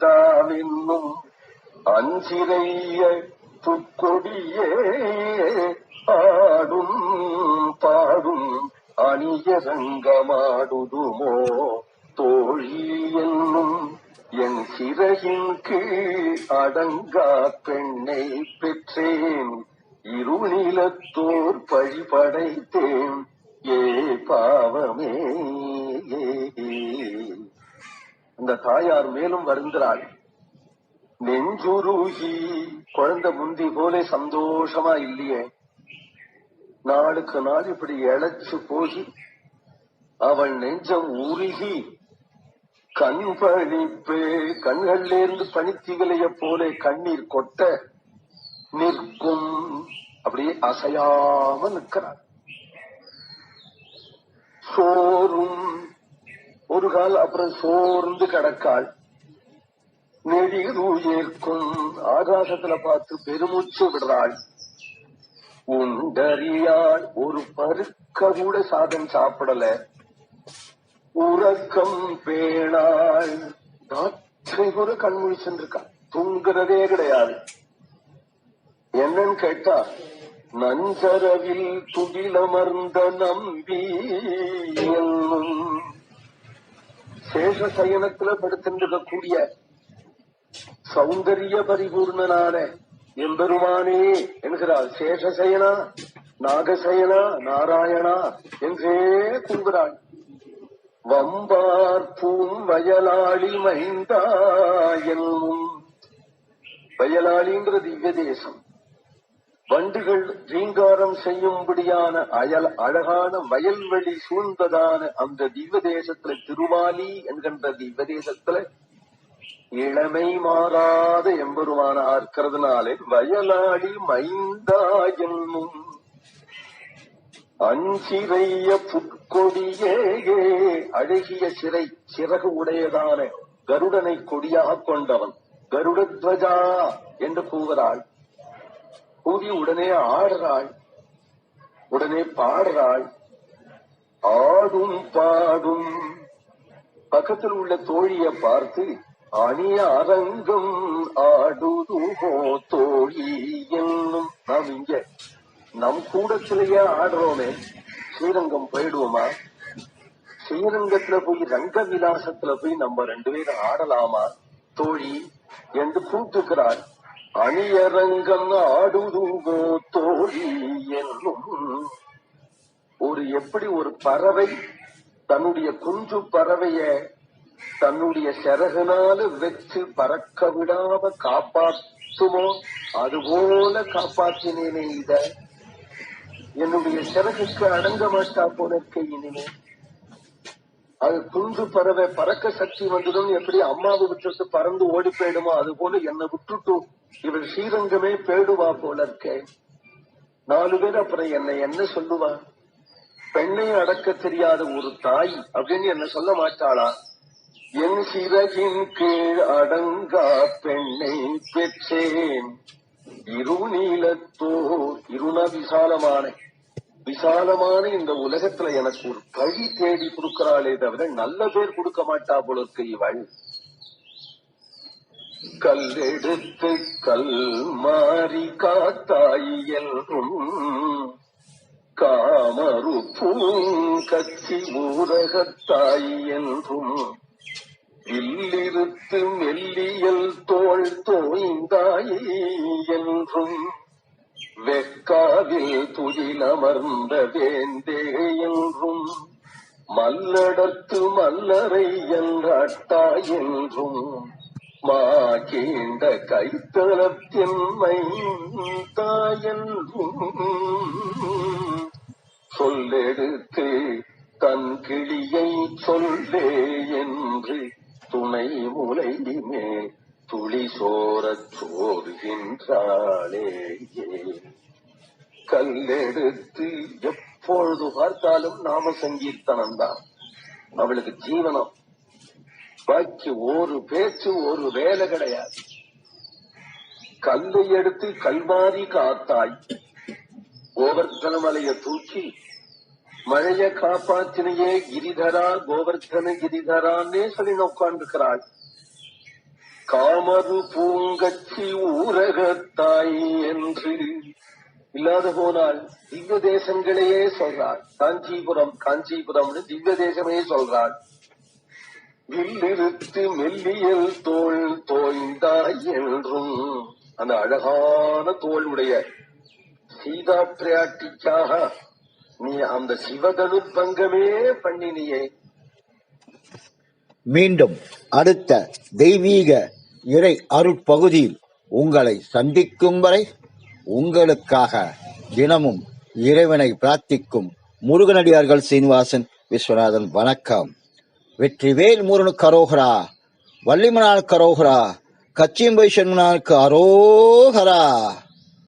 தாவென்னும் அஞ்சிறைய துக்கொடியே ஆடும் பாடும் அணியரங்கமாடுதுமோ தோழி என்னும் என் சிறையின் கீழ் அடங்கா பெண்ணை பெற்றேன். இருநிலத்தோர் பழி படைத்தேன் ஏ பாவமே அந்த தாயார் மேலும் வருந்தாள் நெஞ்சுருகி குழந்தை முந்தி போல சந்தோஷமா இல்லையே. நாளுக்கு நாள் இப்படி இழைச்சு போகி அவள் நெஞ்சம் உருகி கண் பழிப்பு கண்கள்ல இருந்து பனித்திகளைய போல கண்ணீர் கொட்ட நிற்கும். அப்படியே அசையாம நிற்கிறாள் சோறும் ஒரு கால் அப்புறம் சோர்ந்து கிடக்காள். நெடிதுயர்க்கும் ஆகாசத்துல பார்த்து பெருமூச்சு விடுறாள். உண்டறியாள் ஒரு பருக்க கூட சாதம் சாப்பிடல. உறக்கம் பேணாள் ராத்திரி கூட கண் தூங்குறதே கிடையாது. என்னன்னு கேட்டா நஞ்சரவில் துகிலமர்ந்த நம்பி சேஷ சயனத்துல படுத்திருக்கக்கூடிய சௌந்தரிய பரிபூர்ணனான எம்பெருமானே என்கிறாள். சேஷசயனா நாகசயனா நாராயணா என்றே கூறுகிறாள் வம்பார் பூம் வயலாளி மைந்தா என்னும் வயலாளின்ற திவ்ய தேசம். வண்டுகள் ரீங்காரம் செய்யும்படியான அயல் அழகான வயல்வெளி சூழ்ந்ததான அந்த திவ்ய தேசத்துல திருவாலி என்கின்ற திவ்ய தேசத்துல இளமை மாறாத எம்பெருமான இருக்கிறதுனாலே வயலாளி மைந்தா என்னும் அஞ்சிறைய புட்கொடியே அழகிய சிறை சிறகு உடையதான கருடனை கொடியாக கொண்டவன் கருடத்வஜா என்று கூவுகிறாள் கூவி உடனே ஆடுறாள். உடனே பாடுறாள். ஆடும் பாடும். பக்கத்தில் உள்ள தோழியை பார்த்து அணிய அரங்கம் ஆடுதுகோ தோழி என்னும் நாம் இங்க நம் கூடத்திலேயே ஆடுறோமே ஸ்ரீரங்கம் போயிடுவோமா? ஸ்ரீரங்கத்துல போய் ரங்க விலாசத்துல போய் நம்ம ரெண்டு பேரும் ஆடலாமா? தோழி என்று கூட்டுக்கிறாள் அணியரங்கம் ஆடுதுங்கோ தோழி என்னும். ஒரு எப்படி ஒரு பறவை தன்னுடைய குஞ்சு பறவைய தன்னுடைய சிறகுனால வச்சு பறக்க விடாம காப்பாற்றுமோ அதுபோல காப்பாற்றினேனே இத. என்னுடைய சிறகுக்கு அடங்க மாட்டா போல இனிமே. அது குஞ்சு பறவை பறக்க சக்தி வந்ததும் எப்படி அம்மாவை விட்டுட்டு பறந்து ஓடி போயிடுமோ அது போல என்னை விட்டுட்டு இவர் ஸ்ரீரங்கமே பேடுவா போல இருக்கே. நாலு பேர் அப்புறம் என்னை என்ன சொல்லுவா? பெண்ணை அடக்க தெரியாத ஒரு தாய் அப்படின்னு என்ன சொல்ல மாட்டாளா? என் சிறகின் கீழ் அடங்கா பெண்ணை பெற்றேன். இருநீலத்தோ இருணா விசாலமான விசாலமான இந்த உலகத்துல எனக்கு ஒரு கழி தேடி கொடுக்கிறாளே தவிர நல்ல பேர் கொடுக்க மாட்டா போல இருக்கு இவள் கல்லெடுத்து கல் மாறி காத்தாய் என்றும் காமரு பூங்கச்சி ஊரகத்தாய் என்றும் இல்லிருத்து மெல்லியல் தோல் தோய்ந்தாயே என்றும் வெக்காவில் துயிலமர்ந்த வேந்தே என்றும் மல்லடத்து மல்லரை என்றாட்டா என்றும் மா கீண்ட கைத்தளத்தின் மைந்தாயென்றும் சொல்லெடுத்து தன் கிளியை சொல்லே என்று துணை முலை மேல் துளி சோரச் சோறுகின்றாளே கல்லெடுத்து எப்பொழுது பார்த்தாலும் நாம சங்கீர்த்தனம் தான். அவளுக்கு ஜீவனம். பாக்கி ஒரு பேச்சு ஒரு வேலை கிடையாது. கல்லை எடுத்து கல்மாரி காத்தாய். கோவர்த்தன மலையை தூக்கி மழைய காப்பாத்தினையே கிரிதரா கோவர்தன கிரிதரான்னே சொல்லி உட்கார்ந்துக்கிறாள் காமரு பூங்கச்சி ஊரகத்தாய் என்று இல்லாத போனால் திவ்ய தேசங்களையே சொல்றாள். காஞ்சிபுரம் காஞ்சிபுரம்னு திவ்ய தேசமே சொல்றாள். வில்லிருத்து மெல்லியல் தோல் தோய்ந்தாய் என்றும் அந்த அழகான தோல் உடைய சீதா பிராட்டிக்காக நீ அந்த சிவதனுப்பங்கமே பண்ணினியே. மீண்டும் அடுத்த தெய்வீக இறை அருட்பகுதியில் உங்களை சந்திக்கும் வரை உங்களுக்காக தினமும் இறைவனை பிரார்த்திக்கும் முருகனடியார்கள் சீனிவாசன் விஸ்வநாதன் வணக்கம். வெற்றிவேல் முருகனு கரோகரா வள்ளிமனார் கரோகரா கச்சியம்பை சென்மனாருக்கு அரோகரா.